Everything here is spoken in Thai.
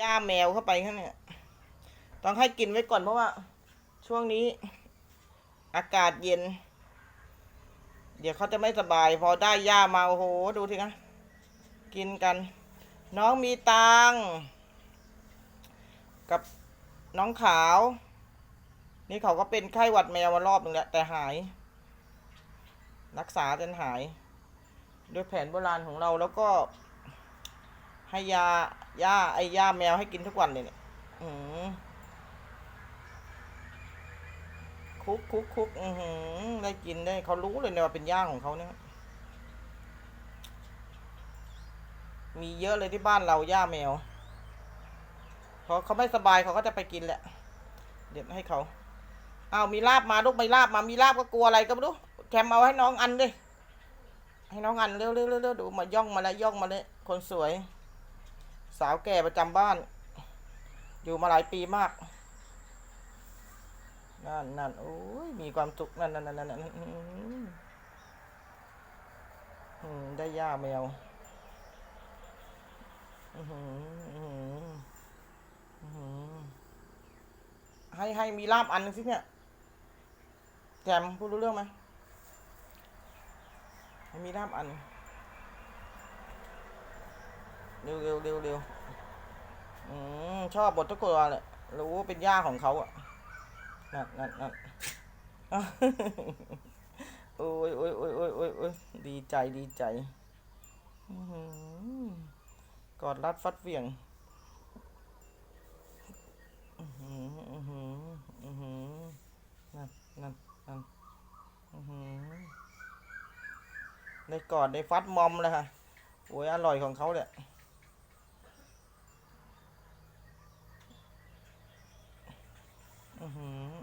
ย่าแมวเข้าไปข้างเนี่ยต้องให้กินไว้ก่อนเพราะว่า ช่วงนี้อากาศเย็น เดี๋ยวเขาจะไม่สบาย พอได้ย่ามาโอ้โห ดูทีนะ กินกัน น้องมีตังกับน้องขาว นี่เขาก็เป็นไข้หวัดแมวมารอบหนึ่งแล้วแต่หาย รักษาจนหาย ด้วยแผนโบราณของเราแล้วก็ ให้ยาย่าไอ้ย่าแมวให้กินทุกวันเลยเนี่ยอืมคุกคุกคุกอือหือได้กินได้เขารู้เลยเนี่ยว่าเป็นย่าของเขาเนี่ยมีเยอะเลยที่บ้านเราย่าแมวพอเขาไม่สบายเขาก็จะไปกินแหละ เดี๋ยวให้เขาเอ้ามีลาบมาลูกไม่ลาบมามีลาบก็กลัวอะไรก็ไม่รู้แคมเอาให้น้องอันดิให้น้องอันเร็วเร็วเร็วเร็วดูมาย่องมาแล้วย่องมาเลยคนสวย สาวแก่ประจำบ้าน อยู่มาหลายปีมาก นั่นนั่นโอ้ยมีความสุขนั่นนั่นนั่นนั่นได้ย่าแมวให้ให้มีลาบอันนึงสิเนี่ยแจมพูดรู้เรื่องไหมให้มีลาบอัน เร็วเร็วเร็วเร็วอืมชอบบททุกคนเลยรู้ว่าเป็นย่าของเขาอะนั่นนั่นนั่นโอ้ยโอ้ยโอ้ยโอ้ยโอ้ยโอ้ยดีใจดีใจอื้อหือกอดรัดฟัดเวียงอื้อหืออื้อหืออื้อหือนั่นนั่นนั่นอื้อหือได้กอดได้ฟัดมอมเลยค่ะโอ้ยอร่อยของเขาเลย อื้อหือ